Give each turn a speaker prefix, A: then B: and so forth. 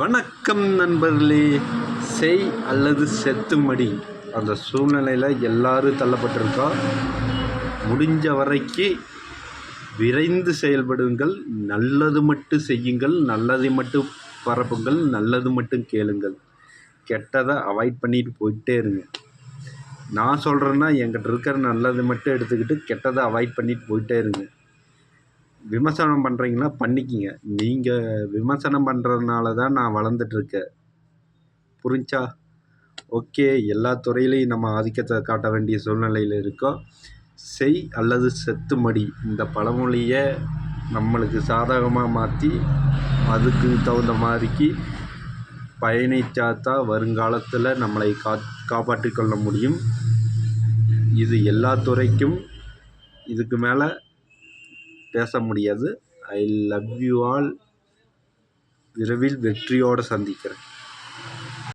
A: வணக்கம் நண்பர்களே. செய் அல்லது செத்து மடி அந்த சூழ்நிலையில் எல்லாரும் தள்ளப்பட்டிருக்கோம் முடிஞ்ச வரைக்கு விரைந்து செயல்படுங்கள். நல்லது மட்டும் செய்யுங்கள். நல்லதை மட்டும் பரப்புங்கள். நல்லது மட்டும் கேளுங்கள். கெட்டதை அவாய்ட் பண்ணிட்டு போயிட்டே இருங்க. நான் சொல்கிறேன்னா என்கிட்ட இருக்கிற நல்லது மட்டும் எடுத்துக்கிட்டு கெட்டதை அவாய்ட் பண்ணிட்டு போயிட்டே இருங்க. விமர்சனம் பண்ணுறீங்கன்னா பண்ணிக்கிங்க. நீங்கள் விமர்சனம் பண்ணுறதுனால தான் நான் வளர்ந்துட்டுருக்கேன். புரிஞ்சா? ஓகே எல்லா துறையிலையும் நம்ம ஆதிக்கத்தை காட்ட வேண்டிய சூழ்நிலையில் இருக்கோம். செய் அல்லது செத்து மடி. இந்த பழமொழியை நம்மளுக்கு சாதகமாக மாற்றி அதுக்கு தகுந்த மாதிரிக்கு பயணித்தாதான் வருங்காலத்தில் நம்மளை கா காப்பாற்றிக்கொள்ள முடியும். இது எல்லா துறைக்கும் இதுக்கு மேலே பேச முடியாது. ஐ லவ் யூ ஆல் விரைவில் வெற்றியோடு சந்திக்கிறேன்.